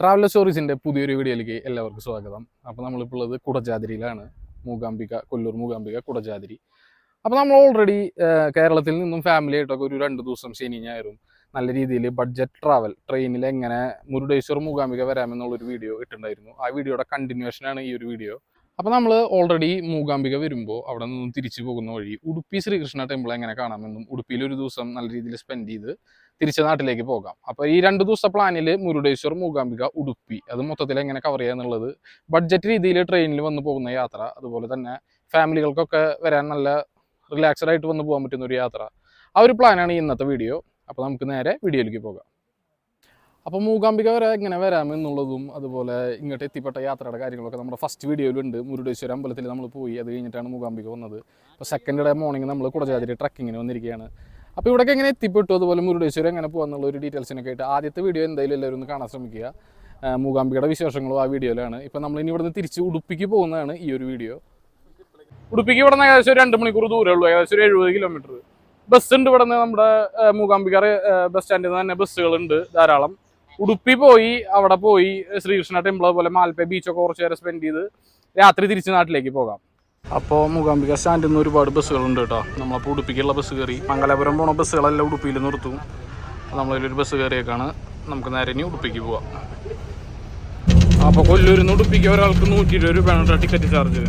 Traveller സ്റ്റോറീസിന്റെ പുതിയൊരു വീഡിയോയിലേക്ക് എല്ലാവർക്കും സ്വാഗതം. അപ്പോൾ നമ്മളിപ്പോൾ ഉള്ളത് കുടജാതിരിയിലാണ്. മൂകാംബിക കൊല്ലൂർ മൂകാംബിക കുടജാതിരി. അപ്പോൾ നമ്മൾ ഓൾറെഡി കേരളത്തിൽ നിന്നും ഫാമിലി ആയിട്ടൊക്കെ ഒരു രണ്ട് ദിവസം ശനി ഞായറും നല്ല രീതിയിൽ ബഡ്ജറ്റ് ട്രാവൽ ട്രെയിനിൽ എങ്ങനെ മുരുടേശ്വർ മൂകാംബിക വരാമെന്നുള്ളൊരു വീഡിയോ ഇട്ടുണ്ടായിരുന്നു. ആ വീഡിയോയുടെ കണ്ടിന്യൂഷനാണ് ഈ ഒരു വീഡിയോ അപ്പോൾ നമ്മൾ ഓൾറെഡി മൂകാംബിക വരുമ്പോൾ അവിടെ നിന്നും തിരിച്ചു പോകുന്ന വഴി ഉടുപ്പി ശ്രീകൃഷ്ണ ടെമ്പിൾ എങ്ങനെ കാണാമെന്നും ഉടുപ്പിയിൽ ഒരു ദിവസം നല്ല രീതിയിൽ സ്പെൻഡ് ചെയ്ത് തിരിച്ച് നാട്ടിലേക്ക് പോകാം. അപ്പോൾ ഈ രണ്ട് ദിവസത്തെ പ്ലാനിൽ മുരുടേശ്വർ മൂകാംബിക ഉടുപ്പി അത് മൊത്തത്തിൽ എങ്ങനെ കവർ ചെയ്യുക എന്നുള്ളത് ബഡ്ജറ്റ് രീതിയിൽ ട്രെയിനിൽ വന്ന് പോകുന്ന യാത്ര അതുപോലെ തന്നെ ഫാമിലികൾക്കൊക്കെ വരാൻ നല്ല റിലാക്സ്ഡ് ആയിട്ട് വന്ന് പോകാൻ പറ്റുന്ന ഒരു യാത്ര. ആ ഒരു പ്ലാനാണ് ഇന്നത്തെ വീഡിയോ അപ്പോൾ നമുക്ക് നേരെ വീഡിയോയിലേക്ക് പോകാം. അപ്പോൾ മൂകാംബിക വരെ എങ്ങനെ വരാമെന്നുള്ളതും അതുപോലെ ഇങ്ങോട്ട് എത്തിപ്പെട്ട യാത്രയുടെ കാര്യങ്ങളൊക്കെ നമ്മുടെ ഫസ്റ്റ് വീഡിയോയിലുണ്ട് മുരുടേശ്വര അമ്പലത്തിൽ നമ്മൾ പോയി. അത് കഴിഞ്ഞിട്ടാണ് മൂകാംബിക വന്നത്. അപ്പോൾ സെക്കൻഡ് ഡേ മോർണിംഗ് നമ്മൾ കുടജാതിരി ട്രക്കിങ്ങിന് വന്നിരിക്കുകയാണ് അപ്പോൾ ഇവിടേക്ക് എങ്ങനെ എത്തിപ്പെട്ടു? അതുപോലെ മുരുടേശ്വരം എങ്ങനെ പോകാന്നുള്ള ഒരു ഡീറ്റെയിൽസിനൊക്കെ ആയിട്ട് ആദ്യത്തെ വീഡിയോ എന്തായാലും എല്ലാവരും ഒന്ന് കാണാൻ ശ്രമിക്കുക. മൂകാംബികയുടെ വിശേഷങ്ങളും ആ വീഡിയോയിലാണ് ഇപ്പോൾ നമ്മൾ ഇനി ഇവിടുന്ന് തിരിച്ച് ഉടുപ്പിക്ക് പോകുന്നതാണ് ഈ ഒരു വീഡിയോ ഉടുപ്പിക്ക് ഇവിടെ നിന്ന് ഏകദേശം രണ്ട് മണിക്കൂർ ദൂരമേ ഉള്ളൂ. ഏകദേശം ഒരു എഴുപത് കിലോമീറ്റർ ബസ് ഉണ്ട് ഇവിടെ നിന്ന് നമ്മുടെ മൂകാംബിക ബസ് സ്റ്റാൻഡിൽ നിന്ന് തന്നെ ബസ്സുകളുണ്ട് ധാരാളം. ഉടുപ്പി പോയി അവിടെ പോയി ശ്രീകൃഷ്ണ ടെമ്പിൾ അതുപോലെ മാൽപ്പേ ബീച്ചൊക്കെ കുറച്ച് നേരം സ്പെൻഡ് ചെയ്ത് രാത്രി തിരിച്ച് നാട്ടിലേക്ക് പോകാം. അപ്പോൾ മൂകാംബിക സ്റ്റാൻഡിൽ നിന്ന് ഒരുപാട് ബസ്സുകളുണ്ട് കേട്ടോ. നമ്മളപ്പോൾ ഉടുപ്പിക്കുള്ള ബസ് കയറി മംഗലാപുരം പോണ ബസ്സുകളെല്ലാം ഉടുപ്പിയിൽ നിർത്തും. നമ്മളൊരു ബസ് കയറിയേക്കാണ് നമുക്ക് നേരെ ഇനി ഉടുപ്പിക്ക് പോവാം. അപ്പോൾ കൊല്ലൂരിൽ നിന്ന് ഉടുപ്പിക്ക് ഒരാൾക്ക് നൂറ്റി ഇരുപത് രൂപയാണ് ടിക്കറ്റ് ചാർജ്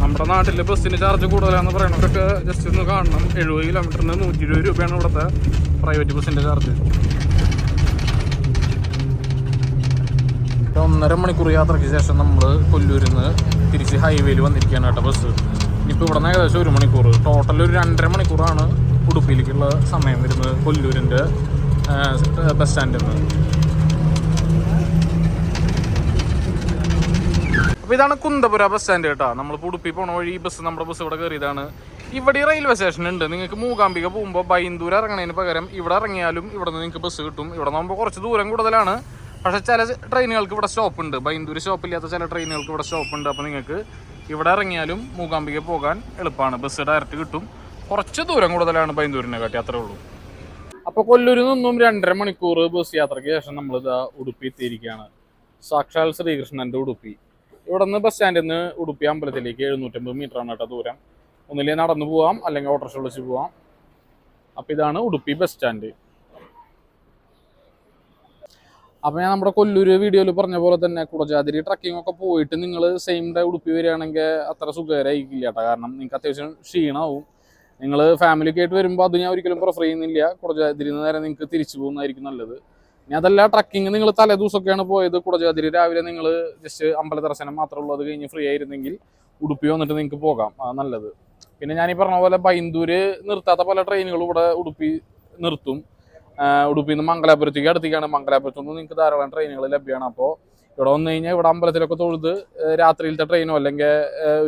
നമ്മുടെ നാട്ടിലെ ബസ്സിന് ചാർജ് കൂടുതലാണെന്ന് പറയണവരൊക്കെ ജസ്റ്റ് ഒന്ന് കാണണം. എഴുപത് കിലോമീറ്ററിന് നൂറ്റി ഇരുപത് രൂപയാണ് ഇവിടുത്തെ പ്രൈവറ്റ് ബസ്സിന്റെ ചാർജ് ഒന്നര മണിക്കൂർ യാത്രയ്ക്ക് ശേഷം നമ്മൾ കൊല്ലൂരിൽ നിന്ന് തിരിച്ച് ഹൈവേയിൽ വന്നിരിക്കുകയാണ് കേട്ടോ ബസ്. ഇനിയിപ്പോൾ ഇവിടെ നിന്ന് ഏകദേശം ഒരു മണിക്കൂർ. ടോട്ടൽ ഒരു രണ്ടര മണിക്കൂറാണ് ഉടുപ്പിയിലേക്കുള്ള സമയം വരുന്നത് കൊല്ലൂരിന്റെ ബസ് സ്റ്റാൻഡിൽ നിന്ന് അപ്പോൾ ഇതാണ് കുന്തപുര ബസ് സ്റ്റാൻഡ് കേട്ടോ. നമ്മൾ ഉടുപ്പി പോണ വഴി ഈ ബസ് നമ്മുടെ ബസ് ഇവിടെ കയറിയതാണ്. ഇവിടെ റെയിൽവേ സ്റ്റേഷൻ ഉണ്ട് നിങ്ങൾക്ക് മൂകാംബിക പോകുമ്പോൾ ബൈന്ദൂർ ഇറങ്ങണതിന് പകരം ഇവിടെ ഇറങ്ങിയാലും ഇവിടെ നിന്ന് നിങ്ങൾക്ക് ബസ് കിട്ടും. ഇവിടെ നോക്കുമ്പോൾ കുറച്ച് ദൂരം കൂടുതലാണ്. പക്ഷേ ചില ട്രെയിനുകൾക്ക് ഇവിടെ സ്റ്റോപ്പ് ഉണ്ട്. ബൈന്ദൂർ സ്റ്റോപ്പില്ലാത്ത ചില ട്രെയിനുകൾക്ക് ഇവിടെ സ്റ്റോപ്പ് ഉണ്ട്. അപ്പോൾ നിങ്ങൾക്ക് ഇവിടെ ഇറങ്ങിയാലും മൂകാംബിക പോകാൻ എളുപ്പമാണ്. ബസ് ഡയറക്റ്റ് കിട്ടും. കുറച്ച് ദൂരം കൂടുതലാണ് ബൈന്ദൂരിനെ കാട്ടി അത്രേ ഉള്ളൂ. അപ്പോൾ കൊല്ലൂരിൽ നിന്നും രണ്ടര മണിക്കൂർ ബസ് യാത്രയ്ക്ക് ശേഷം നമ്മൾ ഇതാ ഉടുപ്പി എത്തിയിരിക്കുകയാണ്. സാക്ഷാൽ ശ്രീകൃഷ്ണന്റെ ഉടുപ്പി. ഇവിടെ നിന്ന് ബസ് സ്റ്റാൻഡിൽ നിന്ന് ഉടുപ്പി അമ്പലത്തിലേക്ക് എഴുന്നൂറ്റമ്പത് മീറ്റർ ആണ് കേട്ടോ ദൂരം. ഒന്നിലേ നടന്നു പോവാം അല്ലെങ്കിൽ ഓട്ടോറിക്ഷ വിളിച്ച് പോവാം. അപ്പൊ ഇതാണ് ഉടുപ്പി ബസ് സ്റ്റാൻഡ് അപ്പം ഞാൻ നമ്മുടെ കൊല്ലൂര് വീഡിയോയിൽ പറഞ്ഞ പോലെ തന്നെ കുടജാതിരി ട്രക്കിംഗ് ഒക്കെ പോയിട്ട് നിങ്ങൾ സെയിം ഡേ ഉടുപ്പി വരികയാണെങ്കിൽ അത്ര സുഖകരമായിരിക്കില്ല കേട്ടോ. കാരണം നിങ്ങൾക്ക് അത്യാവശ്യം ക്ഷീണമാവും. നിങ്ങൾ ഫാമിലിയൊക്കെ ആയിട്ട് വരുമ്പോൾ അത് ഞാൻ ഒരിക്കലും പ്രിഫർ ചെയ്യുന്നില്ല. കുടജാതിരി നേരെ നിങ്ങൾക്ക് തിരിച്ചു പോകുന്നതായിരിക്കും നല്ലത്. ഇനി അതല്ല ട്രക്കിങ് നിങ്ങൾ തലേ ദിവസമൊക്കെയാണ് പോയത്. കുടജാതിരി രാവിലെ നിങ്ങൾ ജസ്റ്റ് അമ്പല ദർശനം മാത്രമേ ഉള്ളൂ. അത് കഴിഞ്ഞ് ഫ്രീ ആയിരുന്നെങ്കിൽ ഉടുപ്പി വന്നിട്ട് നിങ്ങൾക്ക് പോകാം. നല്ലത്. പിന്നെ ഞാൻ പറഞ്ഞ പോലെ ബൈന്ദൂര് നിർത്താത്ത പല ട്രെയിനുകളും ഇവിടെ ഉടുപ്പി നിർത്തും. ഉടുപ്പിയിൽ നിന്ന് മംഗലാപുരത്തേക്ക് അടുത്തേക്കാണ് മംഗലാപുരത്തു നിന്ന് നിങ്ങൾക്ക് ധാരാളം ട്രെയിനുകൾ ലഭ്യമാണ്. അപ്പോൾ ഇവിടെ വന്നു കഴിഞ്ഞാൽ ഇവിടെ അമ്പലത്തിലൊക്കെ തൊഴുത് രാത്രിയിലത്തെ ട്രെയിനോ അല്ലെങ്കിൽ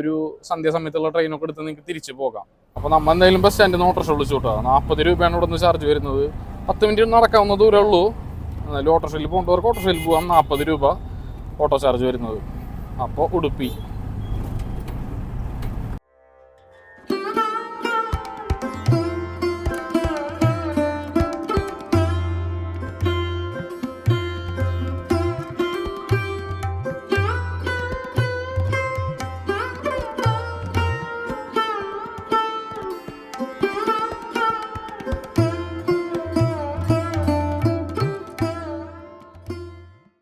ഒരു സന്ധ്യാസമയത്തുള്ള ട്രെയിനൊക്കെ എടുത്ത് നിങ്ങൾക്ക് തിരിച്ചു പോകാം. അപ്പോൾ നമ്മൾ എന്തായാലും ബസ് സ്റ്റാൻഡിൽ നിന്ന് ഓട്ടോറിക്ഷ വിളിച്ചു കേട്ടോ. നാൽപ്പത് രൂപയാണ് ഇവിടെ നിന്ന് ചാർജ് വരുന്നത്. പത്ത് മിനിറ്റ് നടക്കാവുന്ന ദൂരമേ ഉള്ളൂ. എന്നാലും ഓട്ടോറിക്ഷയിൽ പോകേണ്ടവർക്ക് ഓട്ടോറിക്ഷയിൽ പോകാം നാൽപ്പത് രൂപ ഓട്ടോ ചാർജ് വരുന്നത്. അപ്പോൾ ഉടുപ്പി.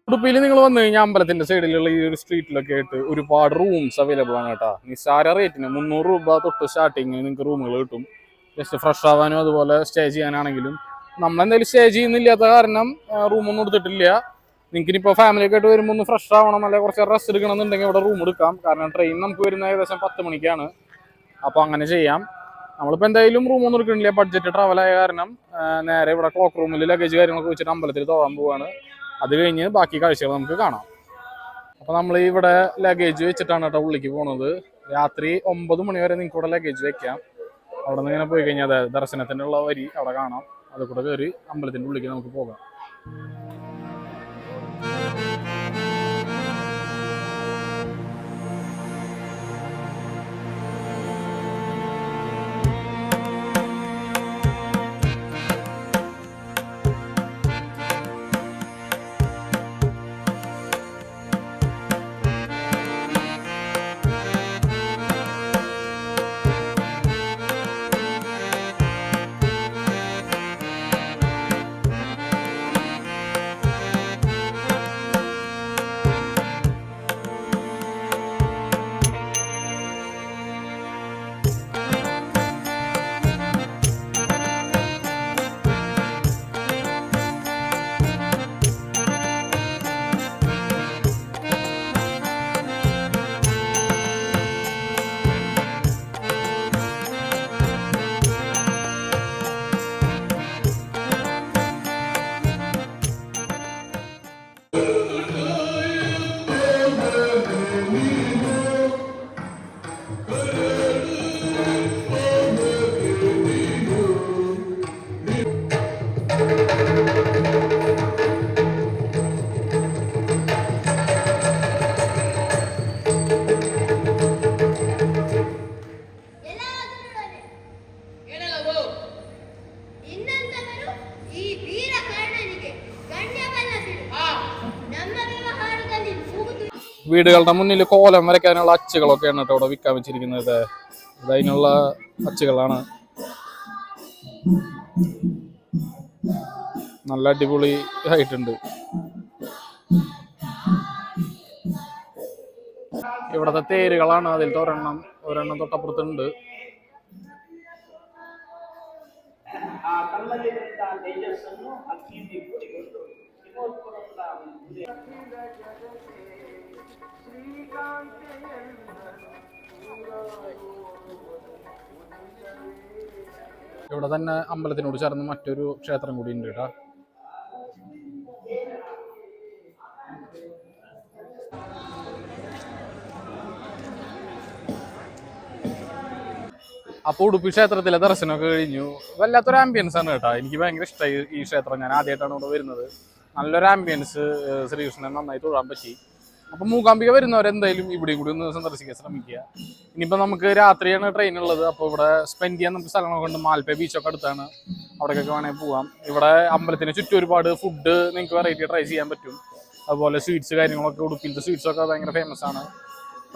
ഉടുപ്പിയിൽ നിങ്ങൾ വന്നു കഴിഞ്ഞാൽ അമ്പലത്തിന്റെ സൈഡിലുള്ള ഈ ഒരു സ്ട്രീറ്റിലൊക്കെ ആയിട്ട് ഒരുപാട് റൂംസ് അവൈലബിൾ ആണ് കേട്ടോ. നിസ്സാര റേറ്റിന് മുന്നൂറ് രൂപ തൊട്ട് സ്റ്റാർട്ടിങ് നിങ്ങൾക്ക് റൂമുകൾ കിട്ടും. ജസ്റ്റ് ഫ്രഷ് ആവാനും അതുപോലെ സ്റ്റേ ചെയ്യാനാണെങ്കിലും. നമ്മളെന്തായാലും സ്റ്റേ ചെയ്യുന്നില്ലാത്ത കാരണം റൂമൊന്നും എടുത്തിട്ടില്ല. നിങ്ങൾക്ക് ഇനിയിപ്പോൾ ഫാമിലിയൊക്കെ ആയിട്ട് വരുമ്പോൾ ഒന്ന് ഫ്രഷ് ആവണം അല്ലെങ്കിൽ കുറച്ച് റെസ്റ്റ് എടുക്കണം എന്നുണ്ടെങ്കിൽ ഇവിടെ റൂം എടുക്കാം. കാരണം ട്രെയിൻ നമുക്ക് വരുന്ന ഏകദേശം പത്ത് മണിക്കാണ്. അപ്പോൾ അങ്ങനെ ചെയ്യാം. നമ്മളിപ്പോൾ എന്തായാലും റൂമൊന്നും എടുക്കണില്ല ബഡ്ജറ്റ് ട്രാവൽ ആയ കാരണം നേരെ ഇവിടെ ക്ലോക്ക് റൂമിൽ ലഗേജ് കാര്യങ്ങളൊക്കെ വെച്ചിട്ട് അമ്പലത്തിൽ തോന്നാൻ പോവാണ്. അത് കഴിഞ്ഞ് ബാക്കി കാഴ്ചകൾ നമുക്ക് കാണാം. അപ്പോൾ നമ്മൾ ഇവിടെ ലഗേജ് വെച്ചിട്ടാണ് കേട്ടോ ഉള്ളിലേക്ക് പോണത്. രാത്രി ഒമ്പത് മണി വരെ നിങ്ങൾക്ക് ഇവിടെ ലഗേജ് വെക്കാം. അവിടെ നിന്ന് ഇങ്ങനെ പോയി കഴിഞ്ഞാൽ അതെ ദർശനത്തിനുള്ള വരി അവിടെ കാണാം. അത് കൂടെ കയറി അമ്പലത്തിന്റെ ഉള്ളിലേക്ക് നമുക്ക് പോകാം. വീടുകളുടെ മുന്നിൽ കോലം വരയ്ക്കാനുള്ള അച്ചുകളൊക്കെയാണ് കേട്ടോ ഇവിടെ വിൽക്കാൻ വെച്ചിരിക്കുന്നത്. അതിനുള്ള അച്ചുകളാണ്. നല്ല അടിപൊളി ആയിട്ടുണ്ട്. ഇവിടത്തെ തേരുകളാണ് അതിൽ ഒരെണ്ണം ഒരെണ്ണം തൊട്ടപ്പുറത്തുണ്ട്. ഇവിടെ തന്നെ അമ്പലത്തിനോട് ചേർന്ന് മറ്റൊരു ക്ഷേത്രം കൂടി ഉണ്ട് കേട്ടോ. അപ്പോൾ ഉടുപ്പി ക്ഷേത്രത്തിലെ ദർശനമൊക്കെ കഴിഞ്ഞു. വല്ലാത്തൊരു ആംബിയൻസ് ആണ് കേട്ടോ. എനിക്ക് ഭയങ്കര ഇഷ്ടമായി ഈ ക്ഷേത്രം. ഞാൻ ആദ്യമായിട്ടാണ് ഇവിടെ വരുന്നത്. നല്ലൊരു ആംബിയൻസ് ശ്രീകൃഷ്ണൻ നന്നായി തൊഴാൻ പറ്റി. അപ്പൊ മൂകാംബിക വരുന്നവരെന്തായാലും ഇവിടെയും കൂടി ഒന്ന് സന്ദർശിക്കാൻ ശ്രമിക്കുക. ഇനിയിപ്പോ നമുക്ക് രാത്രിയാണ് ട്രെയിൻ ഉള്ളത്. അപ്പോൾ ഇവിടെ സ്പെൻഡ് ചെയ്യാൻ നമുക്ക് സ്ഥലങ്ങളൊക്കെ ഉണ്ട്. മാൽപ്പേ ബീച്ചൊക്കെ അടുത്താണ്. അവിടേക്കൊക്കെ വേണമെങ്കിൽ പോവാം. ഇവിടെ അമ്പലത്തിന് ചുറ്റും ഒരുപാട് ഫുഡ് നിങ്ങൾക്ക് വെറൈറ്റി ട്രൈ ചെയ്യാൻ പറ്റും. അതുപോലെ സ്വീറ്റ്സ് കാര്യങ്ങളൊക്കെ ഉടുപ്പിലത്തെ സ്വീറ്റ്സ് ഒക്കെ ഭയങ്കര ഫേമസ് ആണ്.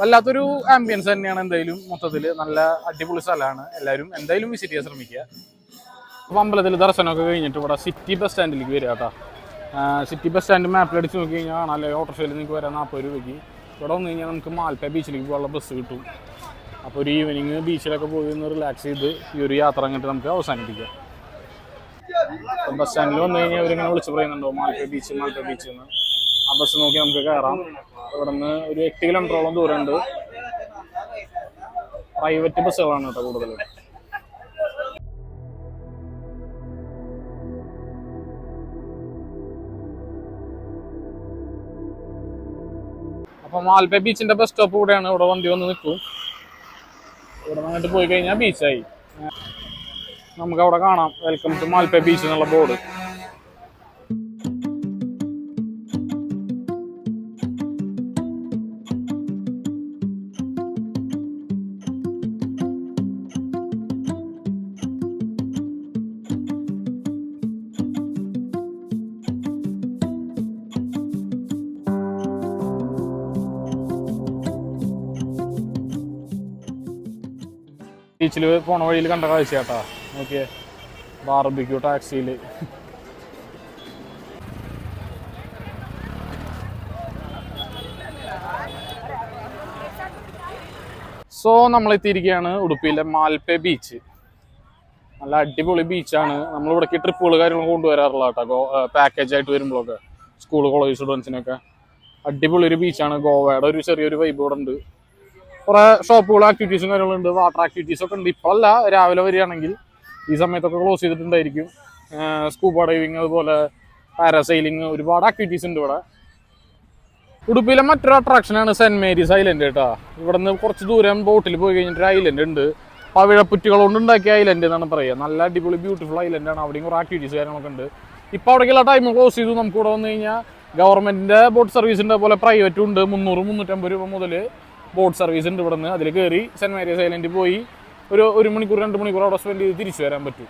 വല്ലാത്തൊരു ആംബിയൻസ് തന്നെയാണ് എന്തായാലും മൊത്തത്തിൽ നല്ല അടിപൊളി സ്ഥലമാണ്. എല്ലാവരും എന്തായാലും വിസിറ്റ് ചെയ്യാൻ ശ്രമിക്കുക. അപ്പോൾ അമ്പലത്തിൽ ദർശനമൊക്കെ കഴിഞ്ഞിട്ട് ഇവിടെ സിറ്റി ബസ് സ്റ്റാൻഡിലേക്ക് വരിക കേട്ടോ. സിറ്റി ബസ് സ്റ്റാൻഡ് മാപ്പിൽ അടിച്ച് നോക്കി കഴിഞ്ഞാൽ കാണാം ഓട്ടോറിക്ഷയിൽ നിങ്ങൾക്ക് വരാൻ നാൽപ്പത് രൂപയ്ക്ക്. ഇവിടെ വന്നു കഴിഞ്ഞാൽ നമുക്ക് മാൽപ്പ ബീച്ചിലേക്ക് പോകാനുള്ള ബസ് കിട്ടും. അപ്പോൾ ഒരു ഈവനിങ് ബീച്ചിലൊക്കെ പോയി ഒന്ന് റിലാക്സ് ചെയ്ത് ഈ ഒരു യാത്ര അങ്ങോട്ട് നമുക്ക് അവസാനിപ്പിക്കാം. അപ്പം ബസ് സ്റ്റാൻഡിൽ വന്നു കഴിഞ്ഞാൽ അവരിങ്ങനെ വിളിച്ച് പറയുന്നുണ്ടോ? മാൽപ്പ ബീച്ച് മാൽപ്പ ബീച്ച് എന്ന്. ആ ബസ് നോക്കി നമുക്ക് കയറാം. ഇവിടെ നിന്ന് ഒരു എട്ട് കിലോമീറ്ററോളം ദൂരമുണ്ട്. പ്രൈവറ്റ് ബസ്സുകളാണ് കേട്ടോ കൂടുതൽ അപ്പൊ മാൽപ്പ ബീച്ചിന്റെ ബസ് സ്റ്റോപ്പ് കൂടെയാണ് ഇവിടെ വണ്ടി വന്ന് നിൽക്കും. ഇവിടെ വന്നിട്ട് പോയി കഴിഞ്ഞാൽ ബീച്ചായി നമുക്ക് അവിടെ കാണാം. വെൽക്കം ടു മാൽപ്പ ബീച്ച് എന്നുള്ള ബോർഡ് ബീച്ചിൽ പോണ വഴിയിൽ കണ്ട കാഴ്ച കേട്ടാ നോക്കിയേ. ബാർബിക്യൂ ടാക്സിയിൽ സോ നമ്മൾ എത്തിയിരിക്കുകയാണ് ഉടുപ്പിയിലെ മാൽപ്പെ ബീച്ച് നല്ല അടിപൊളി ബീച്ചാണ് നമ്മൾ ഇവിടേക്ക് ട്രിപ്പുകൾ കാര്യങ്ങൾ കൊണ്ടുവരാറുള്ള കേട്ടോ പാക്കേജ് ആയിട്ട് വരുമ്പോഴൊക്കെ. സ്കൂൾ കോളേജ് സ്റ്റുഡൻസിനൊക്കെ അടിപൊളി ഒരു ബീച്ചാണ് ഗോവയുടെ ഒരു ചെറിയൊരു വൈബ് ഇവിടെ ഉണ്ട് കുറെ ഷോപ്പുകൾ ആക്ടിവിറ്റീസും കാര്യങ്ങളുണ്ട് വാട്ടർ ആക്ടിവിറ്റീസ് ഒക്കെ ഉണ്ട്. ഇപ്പോഴല്ല രാവിലെ വരികയാണെങ്കിൽ ഈ സമയത്തൊക്കെ ക്ലോസ് ചെയ്തിട്ടുണ്ടായിരിക്കും. സ്കൂബ ഡൈവിങ് അതുപോലെ പാരാസൈലിങ് ഒരുപാട് ആക്ടിവിറ്റീസ് ഉണ്ട് ഇവിടെ. ഉടുപ്പിയിലെ മറ്റൊരു അട്രാക്ഷനാണ് സെന്റ് മേരീസ് ഐലൻഡ് കേട്ടോ. ഇവിടെ നിന്ന് കുറച്ച് ദൂരം ബോട്ടിൽ പോയി കഴിഞ്ഞിട്ട് ഐലൻഡ് ഉണ്ട്. പവിഴപ്പുറ്റുകൾ കൊണ്ട് ഉണ്ടാക്കിയ ഐലൻഡ് എന്നാണ് പറയുക. നല്ല അടിപൊളി ബ്യൂട്ടിഫുൾ ഐലൻഡ് ആണ്. അവിടെയും കുറേ ആക്ടിവിറ്റീസ് കാര്യങ്ങളൊക്കെ ഉണ്ട്. ഇപ്പോൾ അവിടേക്കുള്ള ടൈം ക്ലോസ് ചെയ്തു. നമുക്ക് ഇവിടെ വന്നു കഴിഞ്ഞാൽ ഗവൺമെന്റിന്റെ ബോട്ട് സർവീസിന്റെ പോലെ പ്രൈവറ്റും ഉണ്ട്. മുന്നൂറ് മുന്നൂറ്റമ്പത് രൂപ മുതൽ ബോട്ട് സർവീസ് ഉണ്ട് ഇവിടെ നിന്ന് അതിൽ കയറി സെന്റ് മേരീസ് ഐലൻഡിൽ പോയി ഒരു ഒരു മണിക്കൂർ രണ്ട് മണിക്കൂർ അവിടെ സ്പെൻഡ് ചെയ്ത് തിരിച്ചു വരാൻ പറ്റും.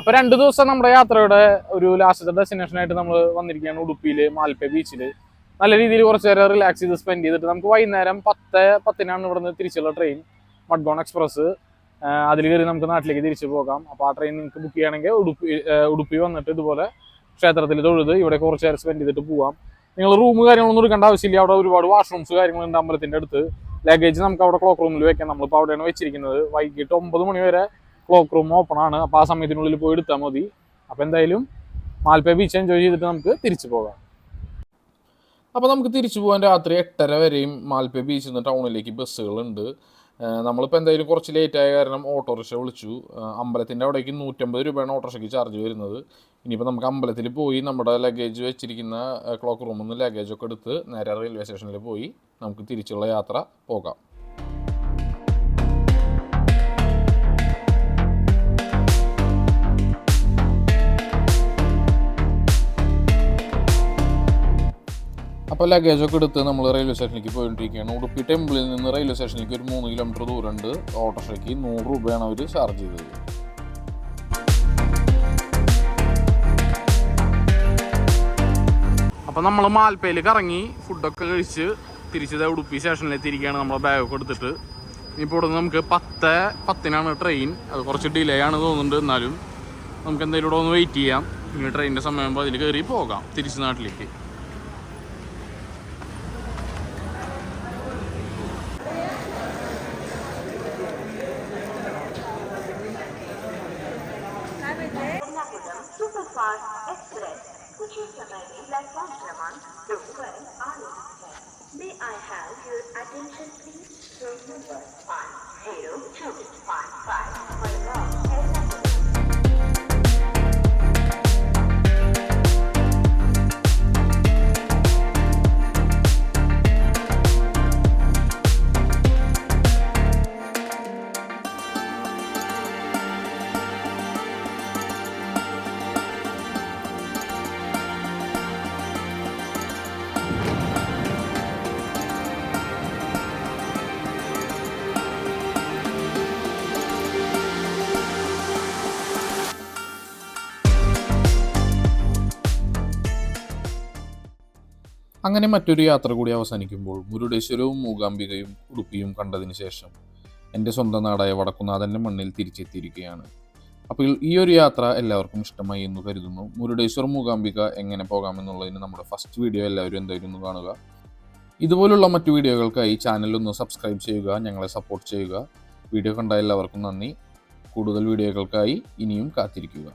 അപ്പൊ രണ്ട് ദിവസം നമ്മുടെ യാത്രയുടെ ഒരു ലാസ്റ്റ് ഡെസ്റ്റിനേഷൻ ആയിട്ട് നമ്മൾ വന്നിരിക്കുകയാണ് ഉടുപ്പിയിൽ മാൽപ്പെ ബീച്ചിൽ നല്ല രീതിയിൽ കുറച്ച് നേരം റിലാക്സ് ചെയ്ത് സ്പെൻഡ് ചെയ്തിട്ട് നമുക്ക് വൈകുന്നേരം പത്ത് പത്തിനാണ് ഇവിടുന്ന് തിരിച്ചുള്ള ട്രെയിൻ മഡ്ഗോൺ എക്സ്പ്രസ് അതിൽ കയറി നമുക്ക് നാട്ടിലേക്ക് തിരിച്ചു പോകാം. അപ്പോൾ ആ ട്രെയിൻ നിങ്ങൾക്ക് ബുക്ക് ചെയ്യണമെങ്കിൽ ഉടുപ്പി ഉടുപ്പി വന്നിട്ട് ഇതുപോലെ ക്ഷേത്രത്തിൽ തൊഴുത് ഇവിടെ കുറച്ച് നേരം സ്പെൻഡ് ചെയ്തിട്ട് പോവാം. നിങ്ങൾ റൂം കാര്യങ്ങളൊന്നും എടുക്കേണ്ട ആവശ്യമില്ല. അവിടെ ഒരുപാട് വാഷ്റൂംസ് കാര്യങ്ങളുണ്ട് അമ്പലത്തിന്റെ അടുത്ത്. ലഗേജ് നമുക്ക് അവിടെ ക്ലോക്ക് റൂമിൽ വെക്കാം. നമ്മളിപ്പോൾ അവിടെയാണ് വെച്ചിരിക്കുന്നത്. വൈകിട്ട് ഒമ്പത് മണി വരെ ക്ലോക്ക് റൂം ഓപ്പൺ ആണ്. അപ്പോൾ ആ സമയത്തിനുള്ളിൽ പോയി എടുത്താൽ മതി. അപ്പോൾ എന്തായാലും മാൽപ്പേ ബീച്ച് എൻജോയ് ചെയ്തിട്ട് നമുക്ക് തിരിച്ചു പോകാം. അപ്പോൾ നമുക്ക് തിരിച്ചു പോകാൻ രാത്രി എട്ടര വരെയും മാൽപ്പേ ബീച്ചിൽ നിന്ന് ടൗണിലേക്ക് ബസ്സുകളുണ്ട്. നമ്മളിപ്പോൾ എന്തായാലും കുറച്ച് ലേറ്റ് ആയ കാരണം ഓട്ടോറിക്ഷ വിളിച്ചു. അമ്പലത്തിന്റെ അവിടേക്ക് നൂറ്റമ്പത് രൂപയാണ് ഓട്ടോറിക്ഷയ്ക്ക് ചാർജ് വരുന്നത്. ഇനിയിപ്പോൾ നമുക്ക് അമ്പലത്തിൽ പോയി നമ്മുടെ ലഗേജ് വെച്ചിരിക്കുന്ന ക്ലോക്ക് റൂമിൽ നിന്ന് ലഗേജൊക്കെ എടുത്ത് നേരെ റെയിൽവേ സ്റ്റേഷനിൽ പോയി നമുക്ക് തിരിച്ചുള്ള യാത്ര പോകാം. അപ്പോൾ ലഗേജൊക്കെ എടുത്ത് നമ്മൾ റെയിൽവേ സ്റ്റേഷനിലേക്ക് പോയിട്ടിരിക്കുകയാണ് ഉടുപ്പി ടെമ്പിളിൽ നിന്ന് റെയിൽവേ സ്റ്റേഷനിലേക്ക് ഒരു മൂന്ന് കിലോമീറ്റർ ദൂരമുണ്ട്. ഓട്ടോറിക്ഷയ്ക്ക് നൂറ് രൂപയാണ് അവർ ചാർജ് ചെയ്തത്. അപ്പോൾ നമ്മൾ മാൽപ്പയിൽ കറങ്ങി ഫുഡൊക്കെ കഴിച്ച് തിരിച്ചത് ഉടുപ്പി സ്റ്റേഷനിൽ എത്തിയിരിക്കുകയാണ് നമ്മളെ ബാഗൊക്കെ എടുത്തിട്ട്. ഇപ്പോൾ ഇവിടെ നമുക്ക് പത്ത് പത്തിനാണ് ട്രെയിൻ അത് കുറച്ച് ഡിലേ ആണ് തോന്നുന്നുണ്ട് എന്നാലും നമുക്ക് എന്തായാലും ഇവിടെ ഒന്ന് വെയിറ്റ് ചെയ്യാം. ഇനി ട്രെയിനിന്റെ സമയമാകുമ്പോൾ അതിൽ കയറി പോകാം തിരിച്ച് നാട്ടിലേക്ക്. അങ്ങനെ മറ്റൊരു യാത്ര കൂടി അവസാനിക്കുമ്പോൾ മുരുടേശ്വരവും മൂകാംബികയും ഉടുപ്പിയും കണ്ടതിന് ശേഷം എന്റെ സ്വന്തം നാടായ വടക്കുനാഥന്റെ മണ്ണിൽ തിരിച്ചെത്തിയിരിക്കുകയാണ്. അപ്പോൾ ഈ ഒരു യാത്ര എല്ലാവർക്കും ഇഷ്ടമായി എന്ന് കരുതുന്നു. മുരുടേശ്വർ മൂകാംബിക എങ്ങനെ പോകാമെന്നുള്ളതിന് നമ്മുടെ ഫസ്റ്റ് വീഡിയോ എല്ലാവരും എന്തായാലും ഒന്ന് കാണുക. ഇതുപോലുള്ള മറ്റു വീഡിയോകൾക്കായി ചാനലൊന്ന് സബ്സ്ക്രൈബ് ചെയ്യുക ഞങ്ങളെ സപ്പോർട്ട് ചെയ്യുക. വീഡിയോ കണ്ട എല്ലാവർക്കും നന്ദി. കൂടുതൽ വീഡിയോകൾക്കായി ഇനിയും കാത്തിരിക്കുക.